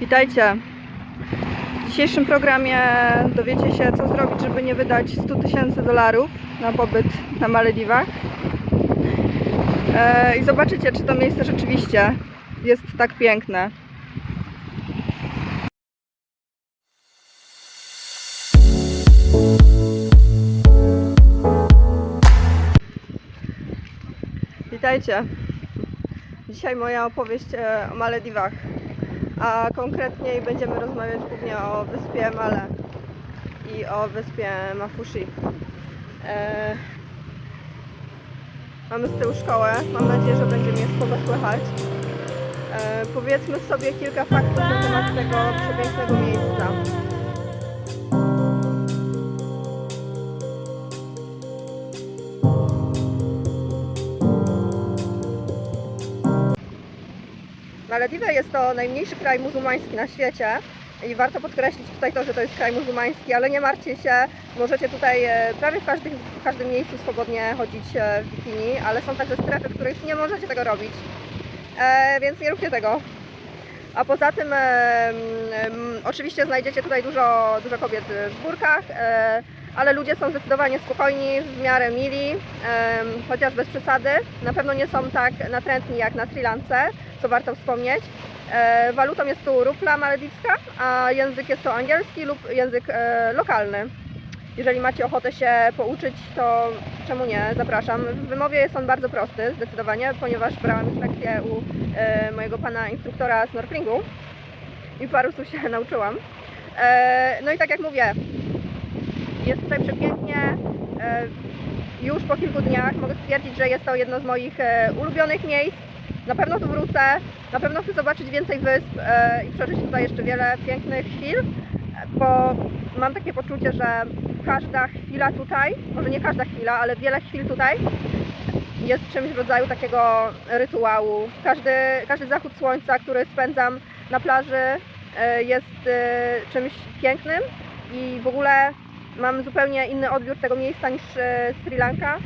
Witajcie. W dzisiejszym programie dowiecie się, co zrobić, żeby nie wydać 100 tysięcy dolarów na pobyt na Malediwach. E, I zobaczycie, czy to miejsce rzeczywiście jest tak piękne. Witajcie. Dzisiaj moja opowieść e, o Malediwach, a konkretniej będziemy rozmawiać głównie o wyspie Male i o wyspie Mafushi. E, mamy z tyłu szkołę, mam nadzieję, że będzie mnie spoko słychać. E, powiedzmy sobie kilka faktów na temat tego przepięknego miejsca. Malediwy jest to najmniejszy kraj muzułmański na świecie i warto podkreślić tutaj to, że to jest kraj muzułmański, ale nie martwcie się, możecie tutaj e, prawie w każdym, w każdym miejscu swobodnie chodzić e, w bikini, ale są także strefy, w których nie możecie tego robić, e, więc nie róbcie tego. A poza tym e, mm, oczywiście znajdziecie tutaj dużo, dużo kobiet w burkach, e, ale ludzie są zdecydowanie spokojni, w miarę mili, em, chociaż bez przesady. Na pewno nie są tak natrętni jak na Sri Lance, co warto wspomnieć. E, walutą jest tu rupla malediwska, a język jest to angielski lub język e, lokalny. Jeżeli macie ochotę się pouczyć, to czemu nie? Zapraszam. W wymowie jest on bardzo prosty, zdecydowanie, ponieważ brałam już lekcję u e, mojego pana instruktora snorkelingu i paru słów się nauczyłam. E, no i tak jak mówię, jest tutaj przepięknie. E, Już po kilku dniach mogę stwierdzić, że jest to jedno z moich e, ulubionych miejsc. Na pewno tu wrócę, na pewno chcę zobaczyć więcej wysp e, i przeżyć tutaj jeszcze wiele pięknych chwil, bo mam takie poczucie, że każda chwila tutaj, może nie każda chwila, ale wiele chwil tutaj jest czymś w rodzaju takiego rytuału. Każdy, każdy zachód słońca, który spędzam na plaży e, jest e, czymś pięknym i w ogóle mam zupełnie inny odbiór tego miejsca niż Sri Lanka.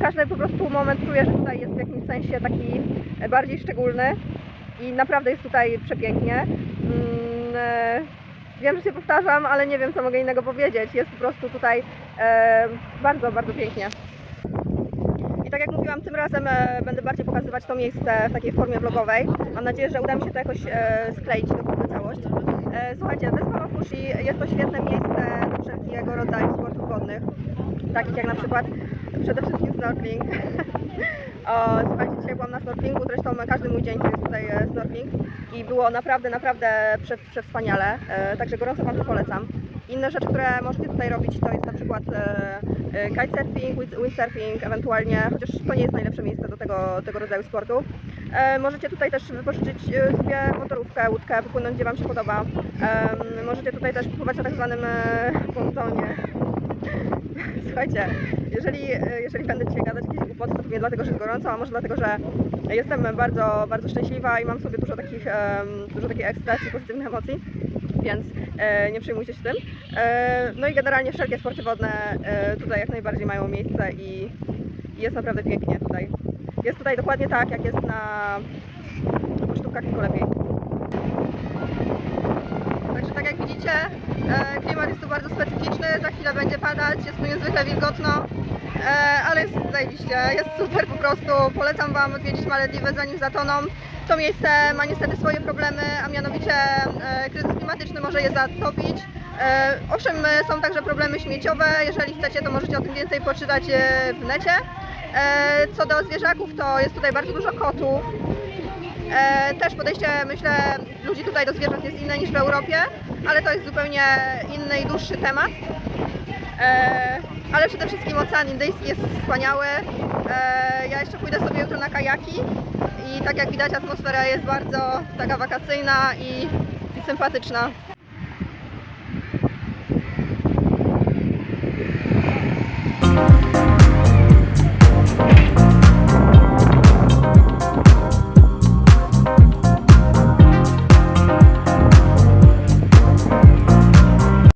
Każdy po prostu moment czuję, że tutaj jest w jakimś sensie taki bardziej szczególny i naprawdę jest tutaj przepięknie. Mm, e, Wiem, że się powtarzam, ale nie wiem, co mogę innego powiedzieć. Jest po prostu tutaj e, bardzo, bardzo pięknie. I tak jak mówiłam, tym razem e, będę bardziej pokazywać to miejsce w takiej formie vlogowej. Mam nadzieję, że uda mi się to jakoś skleić do całość. E, słuchajcie, Wyspa Mafushi jest to świetne miejsce do wszelkiego rodzaju sportów wodnych, takich jak na przykład przede wszystkim snorkeling. o, słuchajcie, dzisiaj byłam na snorkelingu, zresztą każdy mój dzień to jest tutaj e, snorkeling i było naprawdę, naprawdę prze, przewspaniale, e, także gorąco Wam to polecam. Inne rzeczy, które możecie tutaj robić, to jest na przykład e, kitesurfing, wind- windsurfing, ewentualnie, chociaż to nie jest najlepsze miejsce do tego, tego rodzaju sportu. Możecie tutaj też wypożyczyć sobie motorówkę, łódkę, popłynąć gdzie Wam się podoba. Możecie tutaj też pływać na tak zwanym pontonie. Słuchajcie, jeżeli, jeżeli będę dzisiaj gadać jakieś głupoty, to pewnie dlatego, że jest gorąco, a może dlatego, że jestem bardzo, bardzo szczęśliwa i mam sobie dużo takich, dużo takiej ekspresji, pozytywnych emocji, więc e, nie przejmujcie się tym. E, no i generalnie wszelkie sporty wodne e, tutaj jak najbardziej mają miejsce i, jest naprawdę pięknie tutaj. Jest tutaj dokładnie tak, jak jest na, na pocztówkach, tylko lepiej. Także tak jak widzicie, jest tu bardzo specyficzny, za chwilę będzie padać, jest tu niezwykle wilgotno, e, ale jest zajebiście, jest super po prostu, polecam Wam odwiedzić Malediwy zanim zatoną. To miejsce ma niestety swoje problemy, a mianowicie e, kryzys klimatyczny może je zatopić. E, owszem, są także problemy śmieciowe, jeżeli chcecie to możecie o tym więcej poczytać w necie. Co do zwierzaków, to jest tutaj bardzo dużo kotów, też podejście, myślę, ludzi tutaj do zwierząt jest inne niż w Europie, ale to jest zupełnie inny i dłuższy temat. E, ale przede wszystkim Ocean Indyjski jest wspaniały. E, ja jeszcze pójdę sobie jutro na kajaki i tak jak widać atmosfera jest bardzo taka wakacyjna i sympatyczna.